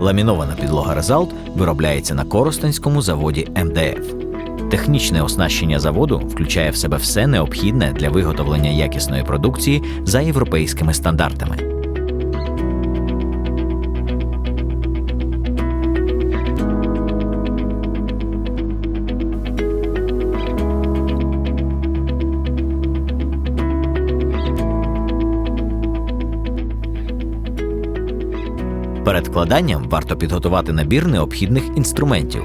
Ламінована підлога Резалт виробляється на Коростенському заводі МДФ. Технічне оснащення заводу включає в себе все необхідне для виготовлення якісної продукції за європейськими стандартами. Перед вкладанням варто підготувати набір необхідних інструментів.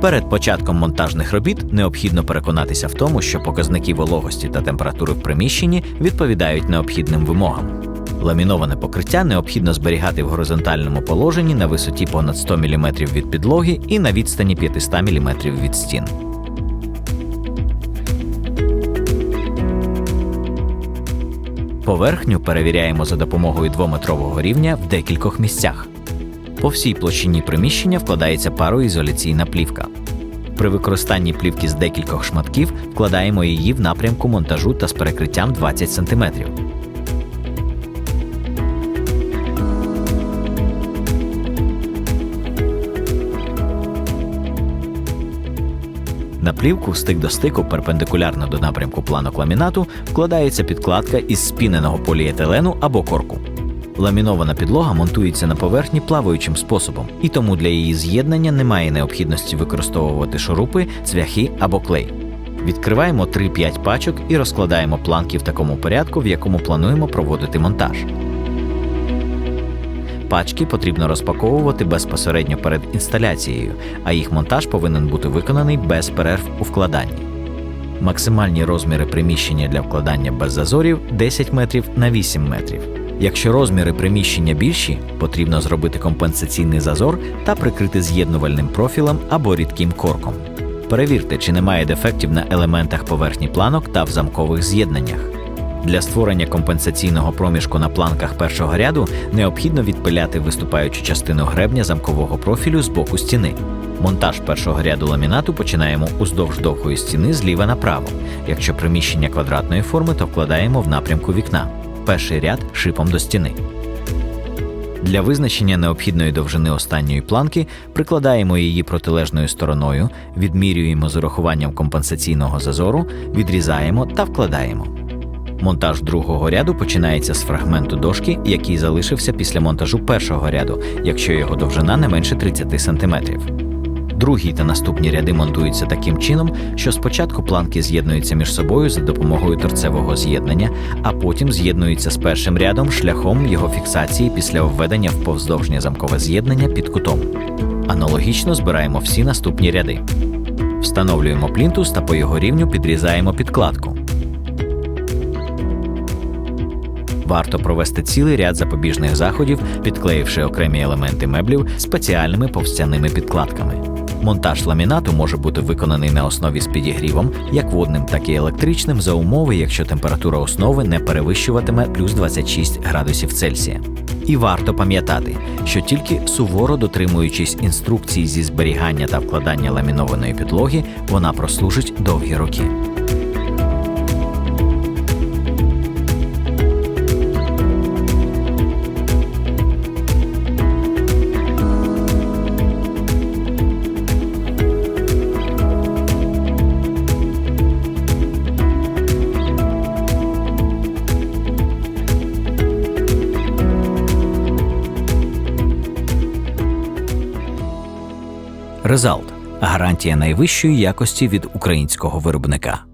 Перед початком монтажних робіт необхідно переконатися в тому, що показники вологості та температури в приміщенні відповідають необхідним вимогам. Ламіноване покриття необхідно зберігати в горизонтальному положенні на висоті понад 100 мм від підлоги і на відстані 500 мм від стін. Поверхню перевіряємо за допомогою двометрового рівня в декількох місцях. По всій площині приміщення вкладається пароізоляційна плівка. При використанні плівки з декількох шматків вкладаємо її в напрямку монтажу та з перекриттям 20 см. На плівку стик до стику перпендикулярно до напрямку планок ламінату вкладається підкладка із спіненого поліетилену або корку. Ламінована підлога монтується на поверхні плаваючим способом, і тому для її з'єднання немає необхідності використовувати шурупи, цвяхи або клей. Відкриваємо 3-5 пачок і розкладаємо планки в такому порядку, в якому плануємо проводити монтаж. Пачки потрібно розпаковувати безпосередньо перед інсталяцією, а їх монтаж повинен бути виконаний без перерв у вкладанні. Максимальні розміри приміщення для вкладання без зазорів 10 метрів на 8 метрів. Якщо розміри приміщення більші, потрібно зробити компенсаційний зазор та прикрити з'єднувальним профілем або рідким корком. Перевірте, чи немає дефектів на елементах поверхні планок та в замкових з'єднаннях. Для створення компенсаційного проміжку на планках першого ряду необхідно відпиляти виступаючу частину гребня замкового профілю з боку стіни. Монтаж першого ряду ламінату починаємо уздовж довгої стіни зліва направо. Якщо приміщення квадратної форми, то вкладаємо в напрямку вікна. Перший ряд шипом до стіни. Для визначення необхідної довжини останньої планки прикладаємо її протилежною стороною, відмірюємо з урахуванням компенсаційного зазору, відрізаємо та вкладаємо. Монтаж другого ряду починається з фрагменту дошки, який залишився після монтажу першого ряду, якщо його довжина не менше 30 см. Другі та наступні ряди монтуються таким чином, що спочатку планки з'єднуються між собою за допомогою торцевого з'єднання, а потім з'єднуються з першим рядом шляхом його фіксації після введення в повздовжнє замкове з'єднання під кутом. Аналогічно збираємо всі наступні ряди. Встановлюємо плінтус та по його рівню підрізаємо підкладку. Варто провести цілий ряд запобіжних заходів, підклеївши окремі елементи меблів спеціальними повстяними підкладками. Монтаж ламінату може бути виконаний на основі з підігрівом, як водним, так і електричним, за умови, якщо температура основи не перевищуватиме плюс 26 градусів Цельсія. І варто пам'ятати, що тільки суворо дотримуючись інструкцій зі зберігання та вкладання ламінованої підлоги, вона прослужить довгі роки. Резалт гарантія найвищої якості від українського виробника.